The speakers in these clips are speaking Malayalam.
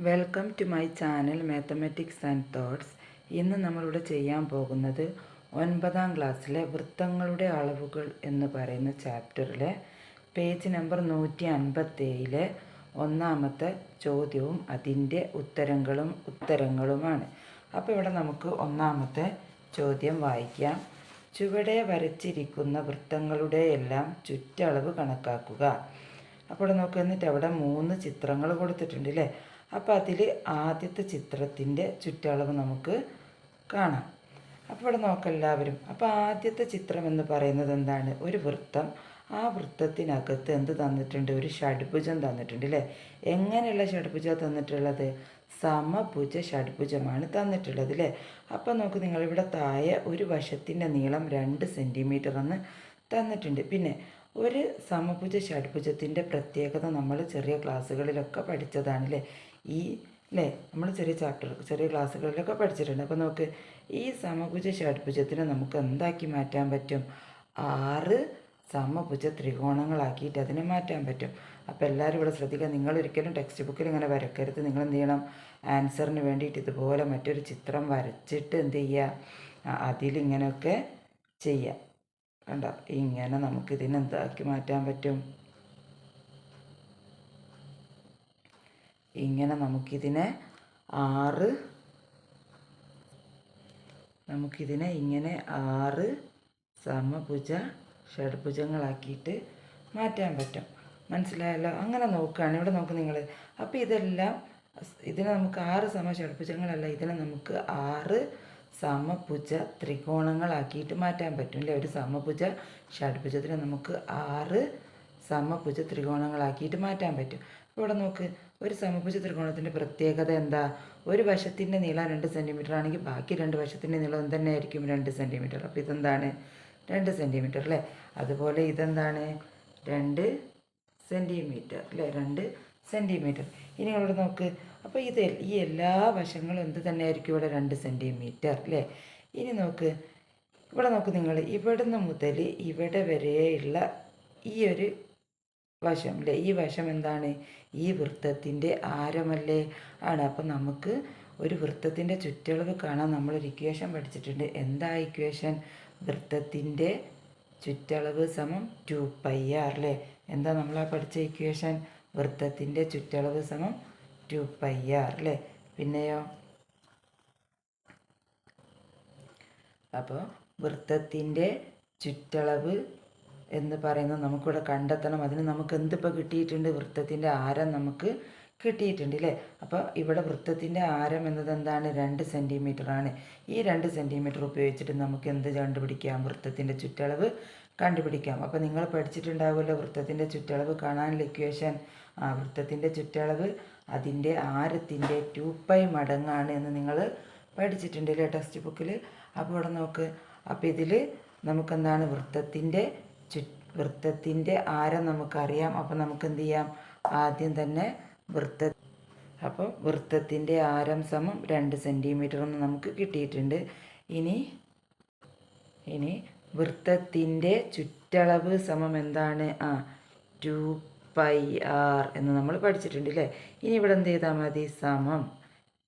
Welcome to my channel mathematics and thoughts ഇന്ന് നമ്മളിവിടെ ചെയ്യാൻ പോകുന്നത് ഒൻപതാം ക്ലാസ്സിലെ വൃത്തങ്ങളുടെ അളവുകൾ എന്ന് പറയുന്ന ചാപ്റ്ററിലെ പേജ് നമ്പർ നൂറ്റി അൻപത്തേഴിലെ ഒന്നാമത്തെ ചോദ്യവും അതിന്റെ ഉത്തരങ്ങളും ഉത്തരങ്ങളുമാണ്. അപ്പോൾ ഇവിടെ നമുക്ക് ഒന്നാമത്തെ ചോദ്യം വായിക്കാം. ചുവടെ വരച്ചിരിക്കുന്ന വൃത്തങ്ങളുടെ എല്ലാം ചുറ്റളവ് കണക്കാക്കുക. അപ്പോൾ നോക്കുക എന്നിട്ട് അവിടെ മൂന്ന് ചിത്രങ്ങൾ കൊടുത്തിട്ടുണ്ട് അല്ലേ അപ്പോൾ അതിൽ ആദ്യത്തെ ചിത്രത്തിന്റെ ചുറ്റളവ് നമുക്ക് കാണാം. അപ്പോൾ ഇവിടെ നോക്കാം എല്ലാവരും. അപ്പോൾ ആദ്യത്തെ ചിത്രം എന്ന് പറയുന്നത് എന്താണ്? ഒരു വൃത്തം. ആ വൃത്തത്തിനകത്ത് എന്ത് തന്നിട്ടുണ്ട്? ഒരു ഷഡ്ഭുജം തന്നിട്ടുണ്ട് അല്ലേ എങ്ങനെയുള്ള ഷഡ്ഭുജം തന്നിട്ടുള്ളത്? സമഭുജ ഷഡ്ഭുജമാണ് തന്നിട്ടുള്ളത് അല്ലേ അപ്പോൾ നോക്ക് നിങ്ങളിവിടെ താഴെ ഒരു വശത്തിന്റെ നീളം രണ്ട് സെന്റിമീറ്റർ എന്ന് തന്നിട്ടുണ്ട്. പിന്നെ ഒരു സമഭുജ ഷഡ്ഭുജത്തിന്റെ പ്രത്യേകത നമ്മൾ ചെറിയ ക്ലാസ്സുകളിലൊക്കെ പഠിച്ചതാണ് അല്ലേ ഈ അല്ലേ നമ്മൾ ചെറിയ ചാപ്റ്റർ ചെറിയ ക്ലാസ്സുകളിലൊക്കെ പഠിച്ചിട്ടുണ്ട്. അപ്പോൾ നമുക്ക് ഈ സമഭുജ ഷഡ്ഭുജത്തിനെ നമുക്ക് എന്താക്കി മാറ്റാൻ പറ്റും? ആറ് സമഭുജ ത്രികോണങ്ങളാക്കിയിട്ട് അതിനെ മാറ്റാൻ പറ്റും. അപ്പോൾ എല്ലാവരും ഇവിടെ ശ്രദ്ധിക്കുക നിങ്ങൾ ഒരിക്കലും ടെക്സ്റ്റ് ബുക്കിൽ ഇങ്ങനെ വരക്കരുത്. നിങ്ങൾ എന്ത് ചെയ്യണം? ആൻസറിന് വേണ്ടിയിട്ട് ഇതുപോലെ മറ്റൊരു ചിത്രം വരച്ചിട്ട് എന്ത് ചെയ്യുക? അതിലിങ്ങനെയൊക്കെ ചെയ്യുക. കണ്ടോ? ഇങ്ങനെ നമുക്കിതിനെ എന്താക്കി മാറ്റാൻ പറ്റും? ഇങ്ങനെ നമുക്കിതിനെ ആറ് നമുക്കിതിനെ ഇങ്ങനെ ആറ് സമഭുജ ഷഡ്ഭുജങ്ങളാക്കിയിട്ട് മാറ്റാൻ പറ്റും. മനസ്സിലായല്ലോ? അങ്ങനെ നോക്കുകയാണ്. ഇവിടെ നോക്ക് നിങ്ങൾ അപ്പോൾ ഇതെല്ലാം ഇതിനെ നമുക്ക് ആറ് സമ ഷഡ്ഭുജങ്ങളല്ല ഇതിനെ നമുക്ക് ആറ് സമഭുജ ത്രികോണങ്ങളാക്കിയിട്ട് മാറ്റാൻ പറ്റും അല്ലേ ഒരു സമഭുജ ഷഡ്ഭുജത്തിനെ നമുക്ക് ആറ് സമഭുജ ത്രികോണങ്ങളാക്കിയിട്ട് മാറ്റാൻ പറ്റും. അപ്പോൾ ഇവിടെ നോക്ക് ഒരു സമഭുജ ത്രികോണത്തിന്റെ പ്രത്യേകത എന്താ? ഒരു വശത്തിന്റെ നീളം രണ്ട് സെന്റിമീറ്റർ ആണെങ്കിൽ ബാക്കി രണ്ട് വശത്തിന്റെ നീളം എന്ത് ആയിരിക്കും രണ്ട് സെന്റിമീറ്റർ അപ്പോൾ ഇതെന്താണ്? രണ്ട് സെന്റിമീറ്റർ അല്ലേ അതുപോലെ ഇതെന്താണ്? രണ്ട് സെന്റിമീറ്റർ അല്ലേ രണ്ട് സെന്റിമീറ്റർ ഇനി ഇവിടെ നോക്ക്. അപ്പോൾ ഇത് ഈ എല്ലാ വശങ്ങളും എന്ത് തന്നെയായിരിക്കും ഇവിടെ രണ്ട് സെന്റിമീറ്റർ അല്ലേ? ഇനി നോക്ക്. ഇവിടെ നോക്ക് നിങ്ങൾ ഇവിടുന്ന് മുതൽ ഇവിടെ വരെയുള്ള ഈ ഒരു വശം അല്ലേ? ഈ വശം എന്താണ്? ഈ വൃത്തത്തിന്റെ ആരമല്ലേ? ആണ്. അപ്പം നമുക്ക് ഒരു വൃത്തത്തിന്റെ ചുറ്റളവ് കാണാൻ നമ്മളൊരു ഇക്വേഷൻ പഠിച്ചിട്ടുണ്ട്. എന്താ ഇക്വേഷൻ വൃത്തത്തിന്റെ ചുറ്റളവ് സമം ടു പൈ ആർ അല്ലേ? എന്താ നമ്മളാ പഠിച്ച ഇക്വേഷൻ വൃത്തത്തിന്റെ ചുറ്റളവ് സമം ടു പൈ ആർ അല്ലേ പിന്നെയോ? അപ്പോൾ വൃത്തത്തിന്റെ ചുറ്റളവ് എന്ന് പറയുന്നത് നമുക്കിവിടെ കണ്ടെത്തണം. അതിന് നമുക്ക് എന്തിപ്പോൾ കിട്ടിയിട്ടുണ്ട്? വൃത്തത്തിന്റെ ആരം നമുക്ക് കിട്ടിയിട്ടുണ്ട് അല്ലേ അപ്പോൾ ഇവിടെ വൃത്തത്തിന്റെ ആരം എന്നത് എന്താണ്? രണ്ട് സെന്റിമീറ്റർ ആണ്. ഈ രണ്ട് സെന്റിമീറ്റർ ഉപയോഗിച്ചിട്ട് നമുക്ക് എന്ത് കണ്ടുപിടിക്കാം? വൃത്തത്തിന്റെ ചുറ്റളവ് കണ്ടുപിടിക്കാം. അപ്പോൾ നിങ്ങൾ പഠിച്ചിട്ടുണ്ടാവുമല്ലോ വൃത്തത്തിന്റെ ചുറ്റളവ് കാണാനുള്ള ഇക്വേഷൻ ആ വൃത്തത്തിന്റെ ചുറ്റളവ് അതിന്റെ ആരത്തിന്റെ ടു പൈ മടങ്ങാണ് എന്ന് നിങ്ങൾ പഠിച്ചിട്ടുണ്ട് അല്ലേ ടെക്സ്റ്റ് ബുക്കിൽ അപ്പോൾ ഇവിടെ നോക്ക്. അപ്പോൾ ഇതിൽ നമുക്കെന്താണ്? വൃത്തത്തിന്റെ ചു വൃത്തത്തിന്റെ ആരം നമുക്കറിയാം. അപ്പോൾ നമുക്ക് എന്ത് ചെയ്യാം? ആദ്യം തന്നെ വൃത്ത അപ്പോൾ വൃത്തത്തിന്റെ ആരം സമം രണ്ട് സെന്റിമീറ്റർ എന്ന് നമുക്ക് കിട്ടിയിട്ടുണ്ട്. ഇനി ഇനി വൃത്തത്തിന്റെ ചുറ്റളവ് സമം എന്താണ് ആ ടു പൈ ആർ എന്ന് നമ്മൾ പഠിച്ചിട്ടുണ്ട് അല്ലേ ഇനി ഇവിടെ എന്ത് ചെയ്താൽ മതി? സമം.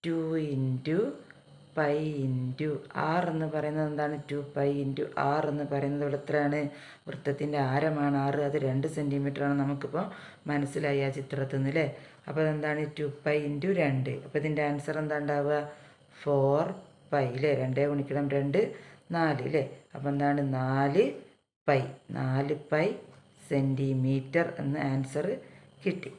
Two into pi into R എന്ന് പറയുന്നത് എന്താണ്? ടു പൈ ഇന്റു ആർ എന്ന് പറയുന്നത് ഇവിടെ എത്രയാണ്? വൃത്തത്തിന്റെ ആരമാണ് ആറ് അത് രണ്ട് സെന്റിമീറ്റർ ആണ് നമുക്കിപ്പോൾ മനസ്സിലായി ആ ചിത്രത്തിൽ നിന്ന് അല്ലേ? അപ്പോൾ അതെന്താണ്? ടു പൈ ഇന്റു രണ്ട്. അപ്പോൾ ഇതിന്റെ ആൻസർ എന്താ ഉണ്ടാവുക? ഫോർ പൈ അല്ലേ? രണ്ടേ ഗുണിക്കണം രണ്ട് നാല് അല്ലേ അപ്പോൾ എന്താണ്? നാല് പൈ നാല് പൈ സെന്റിമീറ്റർ എന്ന ആൻസർ കിട്ടി.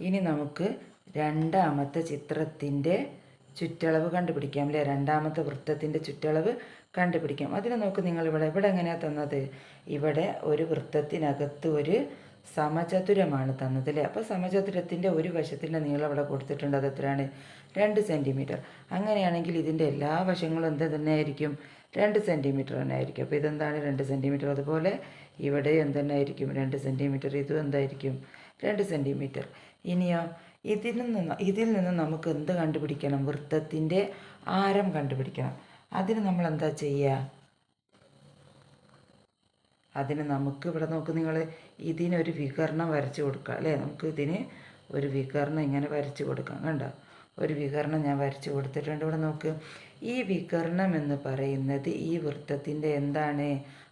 ഇനി നമുക്ക് രണ്ടാമത്തെ ചിത്രത്തിന്റെ ചുറ്റളവ് കണ്ടുപിടിക്കാം അല്ലേ? രണ്ടാമത്തെ വൃത്തത്തിന്റെ ചുറ്റളവ് കണ്ടുപിടിക്കാം. അതിന് നമുക്ക് നിങ്ങൾ ഇവിടെ ഇവിടെ എങ്ങനെയാണ് തന്നത്? ഇവിടെ ഒരു വൃത്തത്തിനകത്ത് ഒരു സമചതുരമാണ് തന്നത് അല്ലേ? അപ്പോൾ സമചതുരത്തിന്റെ ഒരു വശത്തിന്റെ നീളം ഇവിടെ കൊടുത്തിട്ടുണ്ട് അത് എത്രയാണ്? രണ്ട് സെന്റിമീറ്റർ അങ്ങനെയാണെങ്കിൽ ഇതിന്റെ എല്ലാ വശങ്ങളും എന്ത് തന്നെ ആയിരിക്കും രണ്ട് സെന്റിമീറ്റർ തന്നെ ആയിരിക്കും അപ്പോൾ ഇതെന്താണ് രണ്ട് സെന്റിമീറ്റർ അതുപോലെ ഇവിടെ എന്തെന്നെ ആയിരിക്കും രണ്ട് സെന്റിമീറ്റർ ഇതും എന്തായിരിക്കും? രണ്ട് സെന്റിമീറ്റർ ഇനിയോ ഇതിൽ നിന്ന് ഇതിൽ നിന്ന് നമുക്ക് എന്ത് കണ്ടുപിടിക്കണം? വൃത്തത്തിന്റെ ആരം കണ്ടുപിടിക്കണം. അതിന് നമ്മൾ എന്താ ചെയ്യുക അതിന് നമുക്ക് ഇവിടെ നോക്ക് നിങ്ങൾ ഇതിനൊരു വികരണം വരച്ച് കൊടുക്കുക അല്ലേ? നമുക്ക് ഇതിന് ഒരു വികരണം ഇങ്ങനെ വരച്ച് കൊടുക്കാം. കണ്ടോ? ഒരു വികരണം ഞാൻ വരച്ചു കൊടുത്തിട്ടുണ്ട്. ഇവിടെ നോക്ക്. ഈ വികരണം എന്ന് പറയുന്നത് ഈ വൃത്തത്തിന്റെ എന്താണ്?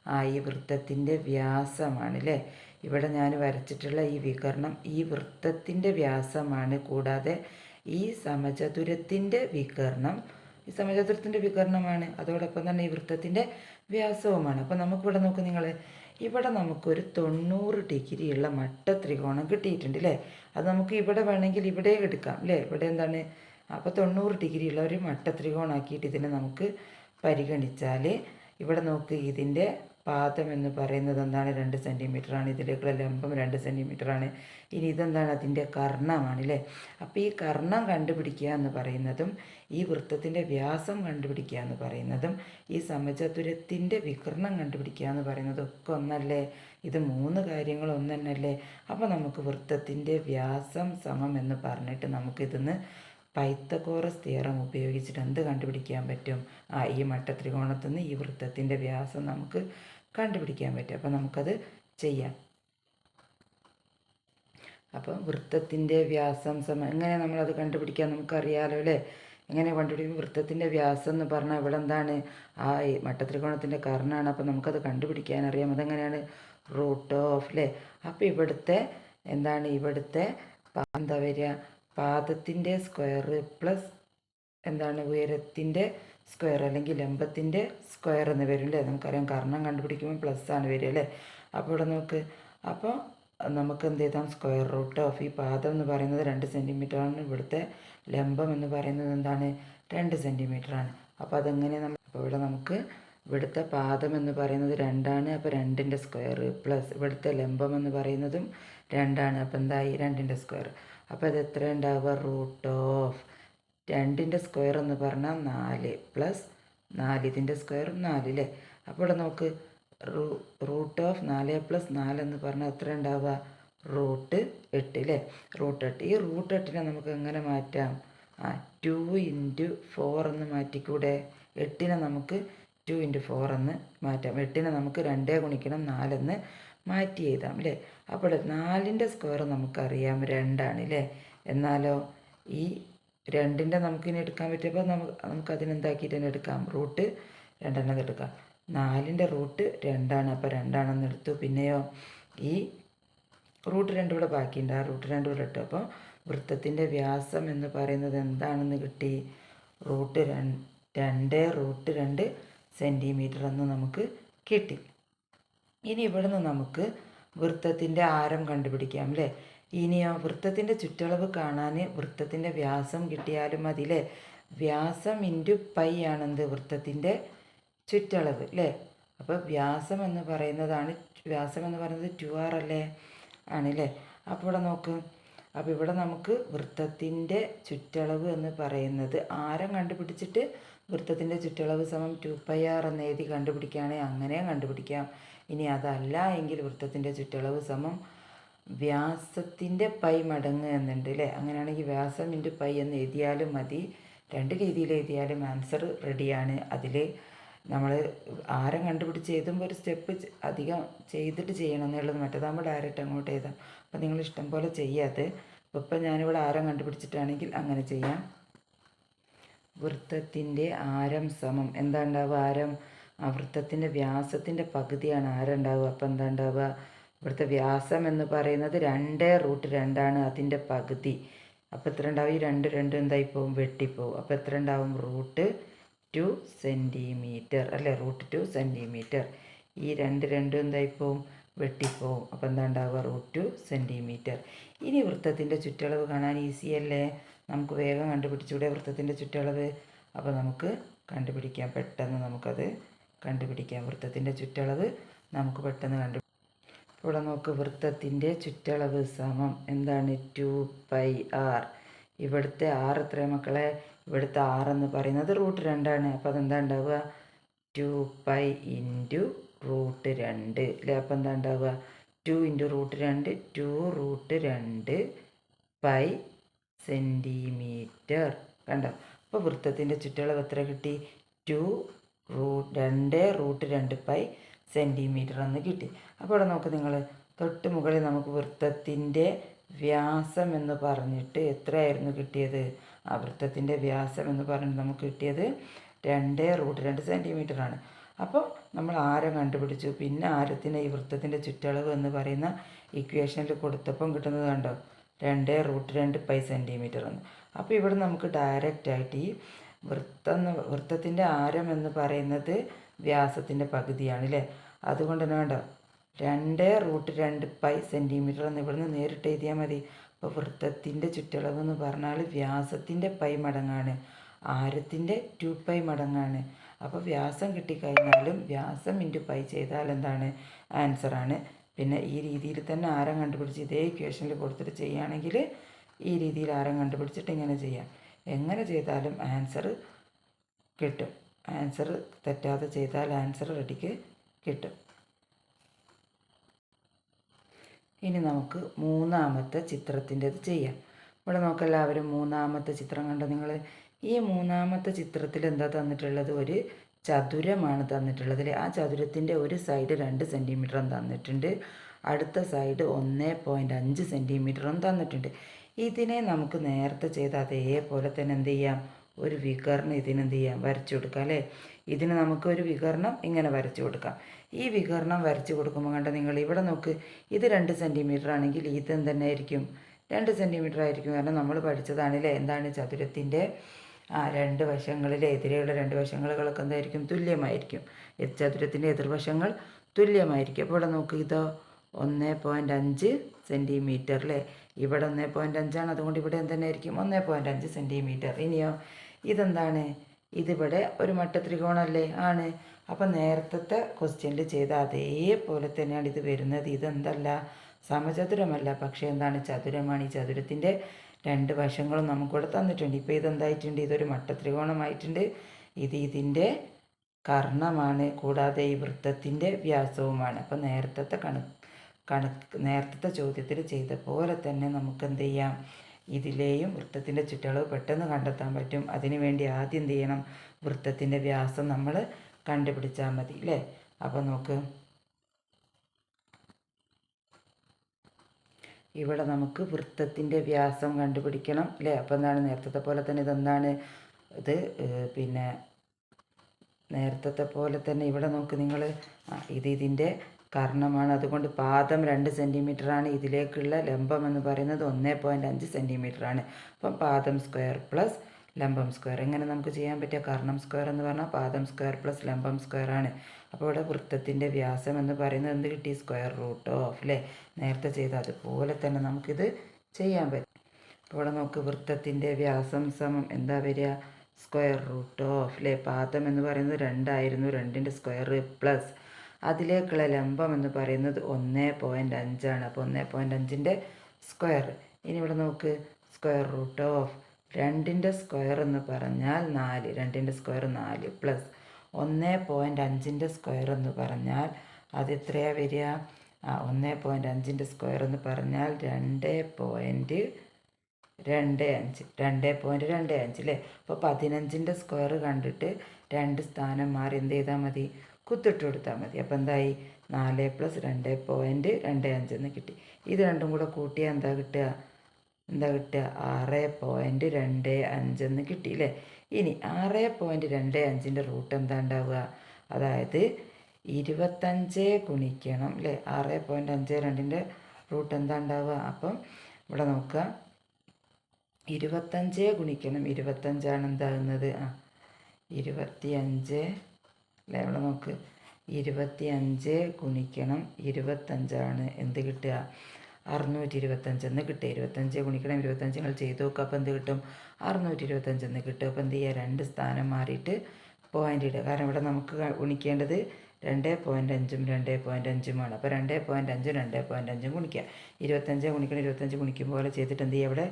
ആ ഈ വൃത്തത്തിന്റെ വ്യാസമാണ് അല്ലേ ഇവിടെ ഞാൻ വരച്ചിട്ടുള്ള ഈ വികരണം ഈ വൃത്തത്തിന്റെ വ്യാസമാണ്. കൂടാതെ ഈ സമചതുരത്തിന്റെ വികരണം ഈ സമചതുരത്തിന്റെ വികരണമാണ്. അതോടൊപ്പം തന്നെ ഈ വൃത്തത്തിന്റെ വ്യാസവുമാണ്. അപ്പോൾ നമുക്കിവിടെ നോക്ക് നിങ്ങൾ ഇവിടെ നമുക്കൊരു തൊണ്ണൂറ് ഡിഗ്രിയുള്ള മട്ട ത്രികോണം കിട്ടിയിട്ടുണ്ട് അല്ലേ അത് നമുക്ക് ഇവിടെ വേണമെങ്കിൽ ഇവിടെ എടുക്കാം അല്ലേ? ഇവിടെ എന്താണ്? അപ്പോൾ തൊണ്ണൂറ് ഡിഗ്രിയുള്ള ഒരു മട്ട ത്രികോണാക്കിയിട്ട് ഇതിനെ നമുക്ക് പരിഗണിച്ചാൽ ഇവിടെ നോക്ക് ഇതിന്റെ പാദം എന്ന് പറയുന്നത് എന്താണ്? രണ്ട് ആണ് ഇതിലേക്കുള്ള ലംബം രണ്ട് ആണ് ഇനി ഇതെന്താണ്? അതിന്റെ കർണമാണ് അല്ലേ? അപ്പോൾ ഈ കർണം കണ്ടുപിടിക്കുക എന്ന് പറയുന്നതും ഈ വൃത്തത്തിന്റെ വ്യാസം കണ്ടുപിടിക്കുക എന്ന് പറയുന്നതും ഈ സമചതുരത്തിന്റെ വികർണം കണ്ടുപിടിക്കുക എന്ന് പറയുന്നതും ഒക്കെ ഒന്നല്ലേ? ഇത് മൂന്ന് കാര്യങ്ങൾ ഒന്ന് തന്നെയല്ലേ അപ്പോൾ നമുക്ക് വൃത്തത്തിന്റെ വ്യാസം സമം എന്ന് പറഞ്ഞിട്ട് നമുക്കിതിന്ന് പൈത്തഗോറസ് തിയറം ഉപയോഗിച്ചിട്ട് എന്ത് കണ്ടുപിടിക്കാൻ പറ്റും? ആ ഈ മട്ടത്രികോണത്തിൽ നിന്ന് ഈ വൃത്തത്തിന്റെ വ്യാസം നമുക്ക് കണ്ടുപിടിക്കാൻ പറ്റും. അപ്പോൾ നമുക്കത് ചെയ്യാം. അപ്പോൾ വൃത്തത്തിന്റെ വ്യാസം സമ എങ്ങനെ നമ്മളത് കണ്ടുപിടിക്കാൻ നമുക്കറിയാലോ അല്ലേ? എങ്ങനെ കണ്ടുപിടിക്കും? വൃത്തത്തിന്റെ വ്യാസം എന്ന് പറഞ്ഞാൽ ഇവിടെ എന്താണ് ആ മട്ടത്രികോണത്തിന്റെ കർണാണ് അപ്പോൾ നമുക്കത് കണ്ടുപിടിക്കാൻ അറിയാം. അതെങ്ങനെയാണ്? റൂട്ട് ഓഫ് അല്ലേ അപ്പോൾ ഇവിടുത്തെ എന്താണ്? ഇവിടുത്തെ എന്താ വരിക? പാദത്തിന്റെ സ്ക്വയർ പ്ലസ് എന്താണ്? ഉയരത്തിന്റെ സ്ക്വയർ അല്ലെങ്കിൽ ലംബത്തിന്റെ സ്ക്വയർ എന്ന് വരും അല്ലേ നമുക്കറിയാം കർണം കണ്ടുപിടിക്കുമ്പോൾ പ്ലസ് ആണ് വരിക അല്ലേ? അപ്പോൾ ഇവിടെ നമുക്ക് അപ്പോൾ നമുക്ക് എന്ത് ചെയ്താൽ സ്ക്വയർ റൂട്ട് ഓഫ് ഈ പാദം എന്ന് പറയുന്നത് രണ്ട് ആണ്. ഇവിടുത്തെ ലംബം എന്ന് പറയുന്നത് എന്താണ്? രണ്ട് ആണ്. അപ്പോൾ അതെങ്ങനെ നമ്മൾ അപ്പോൾ ഇവിടെ നമുക്ക് ഇവിടുത്തെ പാദം എന്ന് പറയുന്നത് രണ്ടാണ്. അപ്പോൾ രണ്ടിന്റെ സ്ക്വയർ പ്ലസ് ഇവിടുത്തെ ലംബം എന്ന് പറയുന്നതും രണ്ടാണ്. അപ്പോൾ എന്തായി? രണ്ടിന്റെ സ്ക്വയർ അപ്പോൾ അത് എത്ര ഉണ്ടാവുക? റൂട്ട് ഓഫ് രണ്ടിന്റെ സ്ക്വയർ എന്ന് പറഞ്ഞാൽ നാല് പ്ലസ് നാല് ഇതിന്റെ സ്ക്വയറും നാല് അല്ലേ അപ്പോൾ നമുക്ക് റൂ റൂട്ട് ഓഫ് നാല് പ്ലസ് നാല് എന്ന് പറഞ്ഞാൽ എത്ര ഉണ്ടാവുക? റൂട്ട് എട്ട് അല്ലേ റൂട്ട് എട്ട്. ഈ റൂട്ട് എട്ടിനെ നമുക്ക് എങ്ങനെ മാറ്റാം? ആ ടു ഇന്റു ഫോർ എന്ന് മാറ്റിക്കൂടെ? എട്ടിനെ നമുക്ക് ടു ഇന്റു ഫോർ എന്ന് മാറ്റാം. എട്ടിനെ നമുക്ക് രണ്ടേ ഗുണിക്കണം നാലെന്ന് മാറ്റി എഴുതാം അല്ലേ അപ്പോൾ നാലിന്റെ സ്ക്വയർ നമുക്കറിയാം രണ്ടാണ് അല്ലേ എന്നാലോ ഈ രണ്ടിന്റെ നമുക്കിനി എടുക്കാൻ പറ്റിയപ്പോൾ നമുക്ക് നമുക്ക് അതിനെന്താക്കിയിട്ട് തന്നെ എടുക്കാം. റൂട്ട് രണ്ടെണ്ണം എടുക്കാം. നാലിന്റെ റൂട്ട് രണ്ടാണ്. അപ്പോൾ രണ്ടാണെന്ന് എടുത്തു. പിന്നെയോ ഈ റൂട്ട് രണ്ട് കൂടെ ബാക്കിയുണ്ട്. ആ റൂട്ട് രണ്ട് കൂടെ ഇട്ടു. അപ്പോൾ വൃത്തത്തിന്റെ വ്യാസം എന്ന് പറയുന്നത് എന്താണെന്ന് കിട്ടി? റൂട്ട് രണ്ട് റൂട്ട് രണ്ട് സെന്റിമീറ്റർ എന്ന് നമുക്ക് കിട്ടി. ഇനി ഇവിടുന്ന് നമുക്ക് വൃത്തത്തിന്റെ ആരം കണ്ടുപിടിക്കാം അല്ലേ? ഇനിയോ വൃത്തത്തിന്റെ ചുറ്റളവ് കാണാൻ വൃത്തത്തിന്റെ വ്യാസം കിട്ടിയാലും അല്ലേ വ്യാസം ഇന്റു പൈ ആണെന്ത്? വൃത്തത്തിന്റെ ചുറ്റളവ് അല്ലേ അപ്പോൾ വ്യാസം എന്ന് പറയുന്നതാണ് വ്യാസം എന്ന് പറയുന്നത് ടു ആർ അല്ലേ? ആണല്ലേ അപ്പോൾ ഇവിടെ നോക്ക്. അപ്പോൾ ഇവിടെ നമുക്ക് വൃത്തത്തിന്റെ ചുറ്റളവ് എന്ന് പറയുന്നത് ആരം കണ്ടുപിടിച്ചിട്ട് വൃത്തത്തിന്റെ ചുറ്റളവ് സമം ടു പൈ ആർ എന്ന് എഴുതി കണ്ടുപിടിക്കുകയാണെങ്കിൽ അങ്ങനെ കണ്ടുപിടിക്കാം. ഇനി അതല്ല എങ്കിൽ വൃത്തത്തിന്റെ ചുറ്റളവ് സമം വ്യാസത്തിന്റെ പൈ മടങ്ങ് എന്നുണ്ട് അല്ലേ അങ്ങനെയാണെങ്കിൽ വ്യാസം ഇന്റു പൈ എന്ന് എഴുതിയാലും മതി. രണ്ട് രീതിയിൽ എഴുതിയാലും ആൻസർ റെഡിയാണ്. അതിൽ നമ്മൾ ആരം കണ്ടുപിടിച്ച് എഴുതുമ്പോൾ ഒരു സ്റ്റെപ്പ് അധികം ചെയ്തിട്ട് ചെയ്യണം എന്നുള്ളത് മറ്റേതാകുമ്പോൾ ഡയറക്റ്റ് അങ്ങോട്ട് എഴുതാം. അപ്പോൾ നിങ്ങൾ ഇഷ്ടം പോലെ ചെയ്യാതെ ഇപ്പം ഞാനിവിടെ ആരം കണ്ടുപിടിച്ചിട്ടാണെങ്കിൽ അങ്ങനെ ചെയ്യാം. വൃത്തത്തിന്റെ ആരം സമം. എന്താ ഉണ്ടാവുക? ആരം ആ വൃത്തത്തിന്റെ വ്യാസത്തിന്റെ പകുതിയാണ് ആരം ഉണ്ടാവുക. അപ്പം എന്താ ഉണ്ടാവുക? ഇവിടുത്തെ വ്യാസം എന്ന് പറയുന്നത് രണ്ട് റൂട്ട് രണ്ടാണ് അതിന്റെ പകുതി. അപ്പോൾ എത്ര ഉണ്ടാവും? ഈ രണ്ട് രണ്ട് എന്തായി പോവും വെട്ടിപ്പോവും. അപ്പോൾ എത്ര ഉണ്ടാവും? Root two centimetre. അല്ലേ? Root two centimetre. ഈ രണ്ട് രണ്ട് എന്തായി പോവും വെട്ടിപ്പോവും. അപ്പോൾ എന്താ ഉണ്ടാവുക? Root two centimetre. ഇനി വൃത്തത്തിന്റെ ചുറ്റളവ് കാണാൻ ഈസി അല്ലേ? നമുക്ക് വേഗം കണ്ടുപിടിച്ചൂടെ വൃത്തത്തിന്റെ ചുറ്റളവ്? അപ്പോൾ നമുക്ക് കണ്ടുപിടിക്കാം. പെട്ടെന്ന് നമുക്കത് കണ്ടുപിടിക്കാം. വൃത്തത്തിന്റെ ചുറ്റളവ് നമുക്ക് പെട്ടെന്ന് കണ്ടു ഇവിടെ നോക്ക് വൃത്തത്തിന്റെ ചുറ്റളവ് സമം. എന്താണ്? ടു പൈ ആർ ഇവിടുത്തെ ആർ എത്ര മക്കളെ? ഇവിടുത്തെ ആർ എന്ന് പറയുന്നത് റൂട്ട് രണ്ടാണ്. അപ്പോൾ അതെന്താ ഉണ്ടാവുക? ടു പൈ ഇന്റു റൂട്ട് രണ്ട്. അല്ലേ അപ്പോൾ എന്താ ഉണ്ടാവുക? ടു ഇന്റു റൂട്ട് രണ്ട് ടു റൂട്ട് രണ്ട് പൈ സെന്റിമീറ്റർ കണ്ടോ? അപ്പോൾ വൃത്തത്തിന്റെ ചുറ്റളവ് എത്ര കിട്ടി? ടു റൂട്ട് രണ്ട് റൂട്ട് രണ്ട് പൈ സെന്റിമീറ്റർ എന്ന് കിട്ടി. അപ്പോൾ ഇവിടെ നോക്ക് നിങ്ങൾ തൊട്ട് മുകളിൽ നമുക്ക് വൃത്തത്തിന്റെ വ്യാസം എന്ന് പറഞ്ഞിട്ട് എത്രയായിരുന്നു കിട്ടിയത്? ആ വൃത്തത്തിന്റെ വ്യാസം എന്ന് പറഞ്ഞിട്ട് നമുക്ക് കിട്ടിയത് രണ്ട് റൂട്ട് രണ്ട് സെന്റിമീറ്റർ ആണ് അപ്പോൾ നമ്മൾ ആരം കണ്ടുപിടിച്ചു. പിന്നെ ആരത്തിന് ഈ വൃത്തത്തിന്റെ ചുറ്റളവ് എന്ന് പറയുന്ന ഇക്വേഷനിൽ കൊടുത്തപ്പം കിട്ടുന്നത് കണ്ടോ? രണ്ട് റൂട്ട് രണ്ട് പൈ സെന്റിമീറ്റർ എന്ന് അപ്പോൾ ഇവിടെ നമുക്ക് ഡയറക്റ്റായിട്ട് ഈ വൃത്തം വൃത്തത്തിന്റെ ആരം എന്ന് പറയുന്നത് വ്യാസത്തിന്റെ പകുതിയാണ് അല്ലേ അതുകൊണ്ട് തന്നെ വേണ്ട. രണ്ട് റൂട്ട് രണ്ട് പൈ സെന്റിമീറ്റർ എന്ന് ഇവിടുന്ന് നേരിട്ട് എഴുതിയാൽ മതി. അപ്പോൾ വൃത്തത്തിന്റെ ചുറ്റളവ് എന്ന് പറഞ്ഞാൽ വ്യാസത്തിന്റെ പൈ മടങ്ങാണ്. ആരത്തിന്റെ ടു പൈ മടങ്ങാണ്. അപ്പോൾ വ്യാസം കിട്ടിക്കഴിഞ്ഞാലും വ്യാസം ഇന്റു പൈ ചെയ്താൽ എന്താണ്? ആൻസറാണ് പിന്നെ ഈ രീതിയിൽ തന്നെ ആരം കണ്ടുപിടിച്ച് ഇതേ ഇക്വേഷനിൽ കൊടുത്തിട്ട് ചെയ്യുകയാണെങ്കിൽ ഈ രീതിയിൽ ആരം കണ്ടുപിടിച്ചിട്ട് ഇങ്ങനെ ചെയ്യാം. എങ്ങനെ ചെയ്താലും ആൻസർ കിട്ടും. ആൻസർ തെറ്റാതെ ചെയ്താൽ ആൻസർ റെഡിക്ക് കിട്ടും. ഇനി നമുക്ക് മൂന്നാമത്തെ ചിത്രത്തിന്റെത് ചെയ്യാം. ഇവിടെ നോക്കെല്ലാവരും മൂന്നാമത്തെ ചിത്രം കണ്ടോ? നിങ്ങൾ ഈ മൂന്നാമത്തെ ചിത്രത്തിൽ എന്താ തന്നിട്ടുള്ളത്? ഒരു ചതുരമാണ് തന്നിട്ടുള്ളത് ആ ചതുരത്തിന്റെ ഒരു സൈഡ് രണ്ട് സെന്റിമീറ്ററും തന്നിട്ടുണ്ട്. അടുത്ത സൈഡ് ഒന്ന് പോയിന്റ് അഞ്ച് സെന്റിമീറ്ററും തന്നിട്ടുണ്ട്. ഇതിനെ നമുക്ക് നേരത്തെ ചെയ്ത അതേപോലെ തന്നെ എന്ത് ചെയ്യാം? ഒരു വികർണം ഇതിനെന്ത് ചെയ്യാം? വരച്ചു കൊടുക്കാം അല്ലേ? ഇതിന് നമുക്ക് ഒരു വികരണം ഇങ്ങനെ വരച്ചു കൊടുക്കാം. ഈ വികർണം വരച്ചു കൊടുക്കുമ്പോൾ കണ്ട നിങ്ങൾ? ഇവിടെ നോക്ക് ഇത് രണ്ട് സെന്റിമീറ്റർ ആണെങ്കിൽ ഇത് തന്നെ ആയിരിക്കും രണ്ട് സെന്റിമീറ്റർ ആയിരിക്കും. കാരണം നമ്മൾ പഠിച്ചതാണല്ലേ എന്താണ് ചതുരത്തിന്റെ ആ രണ്ട് വശങ്ങളിലെ എതിരെയുള്ള രണ്ട് വശങ്ങളുകളൊക്കെ എന്തായിരിക്കും? തുല്യമായിരിക്കും. ചതുരത്തിന്റെ എതിർവശങ്ങൾ തുല്യമായിരിക്കും. അപ്പോൾ ഇവിടെ നോക്ക് ഇതോ ഒന്ന് പോയിന്റ് അഞ്ച് സെന്റിമീറ്റർ അല്ലേ? ഇവിടെ ഒന്ന് പോയിന്റ് അഞ്ചാണ്. അതുകൊണ്ട് ഇവിടെ എന്ത് തന്നെയായിരിക്കും ഒന്ന് പോയിന്റ് അഞ്ച് സെന്റിമീറ്റർ ഇനിയോ ഇതെന്താണ്? ഇതിവിടെ ഒരു മട്ട ത്രികോണമല്ലേ ആണ്. അപ്പം നേരത്തെ ക്വസ്റ്റ്യനിൽ ചെയ്ത അതേപോലെ തന്നെയാണ് ഇത് വരുന്നത്. ഇതെന്തല്ല? സമചതുരമല്ല. പക്ഷേ എന്താണ്? ചതുരമാണ്. ഈ ചതുരത്തിന്റെ രണ്ട് വശങ്ങളും നമുക്കിവിടെ തന്നിട്ടുണ്ട്. ഇപ്പോൾ ഇതെന്തായിട്ടുണ്ട്? ഇതൊരു മട്ട ത്രികോണമായിട്ടുണ്ട് ഇത് ഇതിന്റെ കർണമാണ്. കൂടാതെ ഈ വൃത്തത്തിന്റെ വ്യാസവുമാണ്. അപ്പോൾ നേരത്തെ കണക്ക് കണക്ക് നേരത്തെ ചോദ്യത്തിൽ ചെയ്ത പോലെ തന്നെ നമുക്ക് എന്ത് ചെയ്യാം? ഇതിലെയും വൃത്തത്തിന്റെ ചുറ്റളവ് പെട്ടെന്ന് കണ്ടെത്താൻ പറ്റും. അതിനുവേണ്ടി ആദ്യം എന്ത് ചെയ്യണം? വൃത്തത്തിന്റെ വ്യാസം നമ്മൾ കണ്ടുപിടിച്ചാൽ മതി അല്ലേ? അപ്പോൾ നമുക്ക് ഇവിടെ നമുക്ക് വൃത്തത്തിന്റെ വ്യാസം കണ്ടുപിടിക്കണം അല്ലേ? അപ്പോൾ എന്താണ്? നേരത്തെ പോലെ തന്നെ ഇതെന്താണ്? ഇത് പിന്നെ നേരത്തെ പോലെ തന്നെ ഇവിടെ നോക്ക് നിങ്ങൾ ഇത് ഇതിന്റെ കർണമാണ് അതുകൊണ്ട് പാദം രണ്ട് ആണ് ഇതിലേക്കുള്ള ലംബം എന്ന് പറയുന്നത് ഒന്ന് പോയിന്റ് അഞ്ച് സെന്റിമീറ്റർ ആണ് അപ്പം പാദം സ്ക്വയർ പ്ലസ് ലംബം സ്ക്വയർ. എങ്ങനെ നമുക്ക് ചെയ്യാൻ പറ്റുക? കർണം സ്ക്വയർ എന്ന് പറഞ്ഞാൽ പാദം സ്ക്വയർ പ്ലസ് ലംബം സ്ക്വയർ ആണ്. അപ്പോൾ ഇവിടെ വൃത്തത്തിന്റെ വ്യാസം എന്ന് പറയുന്നത് എന്ത് കിട്ടി? സ്ക്വയർ റൂട്ട് ഓഫ് അല്ലേ? നേരത്തെ ചെയ്ത അതുപോലെ തന്നെ നമുക്കിത് ചെയ്യാൻ പറ്റും. അപ്പോൾ ഇവിടെ നമുക്ക് വൃത്തത്തിന്റെ വ്യാസം സമം എന്താ വരിക? സ്ക്വയർ റൂട്ട് ഓഫ് അല്ലേ? പാദം എന്ന് പറയുന്നത് രണ്ടായിരുന്നു. രണ്ടിന്റെ സ്ക്വയർ പ്ലസ് അതിലേക്കുള്ള ലംബം എന്ന് പറയുന്നത് ഒന്ന് പോയിന്റ് അഞ്ചാണ്. അപ്പോൾ ഒന്ന് പോയിന്റ് അഞ്ചിന്റെ സ്ക്വയർ ഇനി ഇവിടെ നോക്ക്. സ്ക്വയർ റൂട്ട് ഓഫ് രണ്ടിന്റെ സ്ക്വയർ എന്ന് പറഞ്ഞാൽ നാല്. രണ്ടിന്റെ സ്ക്വയർ നാല് പ്ലസ് ഒന്ന് പോയിന്റ് അഞ്ചിന്റെ സ്ക്വയർ എന്ന് പറഞ്ഞാൽ അത് എത്രയാണ് വരിക? ആ ഒന്ന് പോയിന്റ് അഞ്ചിന്റെ സ്ക്വയർ എന്ന് പറഞ്ഞാൽ രണ്ട് പോയിന്റ് രണ്ട് അഞ്ച്. രണ്ട് പോയിന്റ് രണ്ട് അഞ്ച് അല്ലേ അപ്പോൾ പതിനഞ്ചിന്റെ സ്ക്വയർ കണ്ടിട്ട് രണ്ട് സ്ഥാനം മാറി എന്ത് ചെയ്താൽ മതി? കുത്തിട്ട് കൊടുത്താൽ മതി. അപ്പോൾ എന്തായി? നാല് പ്ലസ് രണ്ട് പോയിന്റ് രണ്ട് അഞ്ച് എന്ന് കിട്ടി. ഇത് രണ്ടും കൂടെ കൂട്ടിയാൽ എന്താ കിട്ടുക? എന്താ കിട്ടുക? ആറ് പോയിന്റ് രണ്ട് അഞ്ച് എന്ന് കിട്ടി അല്ലേ ഇനി ആറ് പോയിന്റ് രണ്ട് അഞ്ചിന്റെ റൂട്ട് എന്താ ഉണ്ടാവുക? അതായത് ഇരുപത്തഞ്ച് ഗുണിക്കണം അല്ലേ ആറ് പോയിന്റ് അഞ്ച് രണ്ടിന്റെ റൂട്ട് എന്താ ഉണ്ടാവുക? അപ്പം ഇവിടെ നോക്കുക. ഇരുപത്തഞ്ച് ഗുണിക്കണം. ഇരുപത്തഞ്ചാണ് എന്താകുന്നത്? ആ ഇരുപത്തി അഞ്ച് അല്ലേ? ഇവിടെ നോക്ക്. ഇരുപത്തി അഞ്ച് ഗുണിക്കണം ഇരുപത്തഞ്ചാണ്. എന്ത് കിട്ടുക? അറുന്നൂറ്റി ഇരുപത്തഞ്ചെന്ന് കിട്ടുക. ഇരുപത്തഞ്ച് ഗുണിക്കണം ഇരുപത്തഞ്ച് നിങ്ങൾ ചെയ്തു നോക്കുക അപ്പോൾ എന്ത് കിട്ടും? അറുന്നൂറ്റി ഇരുപത്തഞ്ചെന്ന് കിട്ടും അപ്പോൾ എന്ത് ചെയ്യുക? രണ്ട് സ്ഥാനം മാറിയിട്ട് പോയിന്റ് ഇടുക. കാരണം ഇവിടെ നമുക്ക് ഗുണിക്കേണ്ടത് രണ്ട് പോയിന്റ് അഞ്ചും രണ്ട് പോയിന്റ് അഞ്ചുമാണ്. അപ്പോൾ രണ്ട് പോയിന്റ് അഞ്ചും രണ്ട് പോയിന്റ് അഞ്ചും ഗുണിക്കുക. ഇരുപത്തഞ്ച് ഗുണിക്കണം ഇരുപത്തഞ്ച് ഗുണിക്കുമ്പോൾ പോലെ ചെയ്തിട്ട് എന്ത് ചെയ്യുക? ഇവിടെ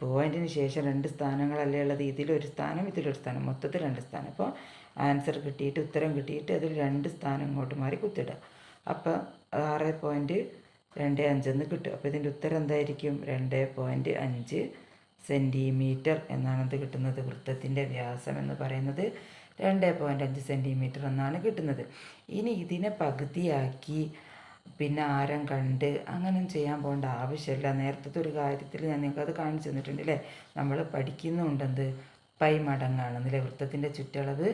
പോയിന്റിന് ശേഷം രണ്ട് സ്ഥാനങ്ങളല്ലേ ഉള്ളത്? ഇതിലൊരു സ്ഥാനം ഇതിലൊരു സ്ഥാനം. മൊത്തത്തിൽ രണ്ട് സ്ഥാനം. അപ്പോൾ ആൻസർ കിട്ടിയിട്ട് ഉത്തരം കിട്ടിയിട്ട് അതിൽ രണ്ട് സ്ഥാനം ഇങ്ങോട്ട് മാറി കുത്തിടുക അപ്പോൾ ആറ് പോയിന്റ് രണ്ട് അഞ്ചെന്ന് കിട്ടും. അപ്പോൾ ഇതിന്റെ ഉത്തരം എന്തായിരിക്കും? രണ്ട് പോയിന്റ് അഞ്ച് സെന്റിമീറ്റർ എന്നാണ് ഇത് കിട്ടുന്നത്? വൃത്തത്തിന്റെ വ്യാസം എന്ന് പറയുന്നത് രണ്ട് പോയിന്റ് അഞ്ച് സെന്റിമീറ്റർ എന്നാണ് കിട്ടുന്നത്. ഇനി ഇതിനെ പകുതിയാക്കി പിന്നെ ആരം കണ്ട് അങ്ങനെ ചെയ്യാൻ പോകേണ്ട ആവശ്യമില്ല. നേരത്തെ ഒരു കാര്യത്തിൽ ഞാൻ നിങ്ങൾക്ക് അത് കാണിച്ചു തന്നിട്ടുണ്ട് അല്ലേ? നമ്മൾ പഠിക്കുന്നുണ്ടെന്ത്? പൈ മടങ്ങാണെന്നല്ലേ വൃത്തത്തിന്റെ ചുറ്റളവ്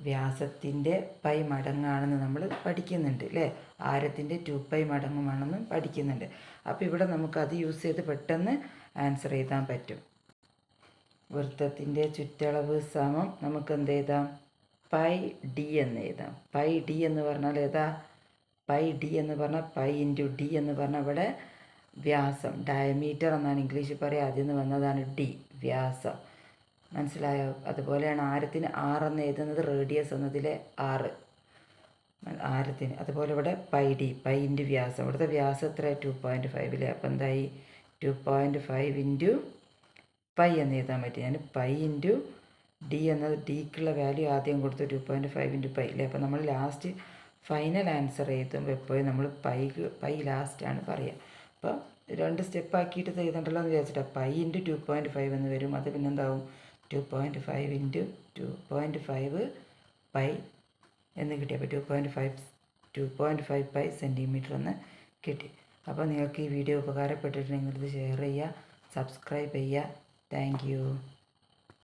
വ്യാസത്തിന്റെ പൈ മടങ്ങാണെന്ന് നമ്മൾ പഠിക്കുന്നുണ്ട് അല്ലേ ആരത്തിന്റെ ടു പൈ മടങ്ങുമാണെന്ന് പഠിക്കുന്നുണ്ട്. അപ്പോൾ ഇവിടെ നമുക്ക് അത് യൂസ് ചെയ്ത് പെട്ടെന്ന് ആൻസർ എഴുതാൻ പറ്റും. വൃത്തത്തിന്റെ ചുറ്റളവ് സമം നമുക്ക് എന്ത് എഴുതാം? പൈ ഡി എന്ന് എഴുതാം. പൈ ഡി എന്ന് പറഞ്ഞാൽ ഏതാ? പൈ ഡി എന്ന് പറഞ്ഞാൽ പൈ ഇന്റു ഡി എന്ന് പറഞ്ഞാൽ ഇവിടെ വ്യാസം. ഡയമീറ്റർ എന്നാണ് ഇംഗ്ലീഷിൽ പറയുക അതിൽ നിന്ന് വന്നതാണ് ഡി വ്യാസം. മനസ്സിലായോ? അതുപോലെയാണ് ആരത്തിന് ആറ് എന്ന് എഴുതുന്നത്? റേഡിയസ് എന്നതിലെ ആറ് ആരത്തിന്? അതുപോലെ ഇവിടെ പൈ ഡി പൈ ഇന്റു വ്യാസം. ഇവിടുത്തെ വ്യാസം എത്ര? ടു പോയിന്റ് ഫൈവിലെ അപ്പം എന്തായി? Two point five into pi എന്ന് എഴുതാൻ പറ്റും. ഞാൻ പൈ ഇന്റു ഡി എന്നത് ഡിക്കുള്ള വാല്യൂ ആദ്യം കൊടുത്തു two point five into pi അല്ലേ അപ്പം നമ്മൾ ലാസ്റ്റ് ഫൈനൽ ആൻസർ എഴുതുമ്പോൾ എപ്പോഴും നമ്മൾ പൈ പൈ ലാസ്റ്റാണ് പറയുക അപ്പോൾ രണ്ട് സ്റ്റെപ്പ് ആക്കിയിട്ട് എഴുതണ്ടല്ലോ എന്ന് വിചാരിച്ചിട്ടാണ് pi into two point five എന്ന് വരും. അത് പിന്നെ എന്താവും two point five into two point five pi എന്ന് കിട്ടി അപ്പോൾ two point five two point five pi centimetre എന്ന് കിട്ടി. അപ്പോൾ നിങ്ങൾക്ക് ഈ വീഡിയോ ഉപകാരപ്പെട്ടിട്ടുണ്ടെങ്കിൽ ഇത് ഷെയർ ചെയ്യുക സബ്സ്ക്രൈബ് ചെയ്യുക. താങ്ക്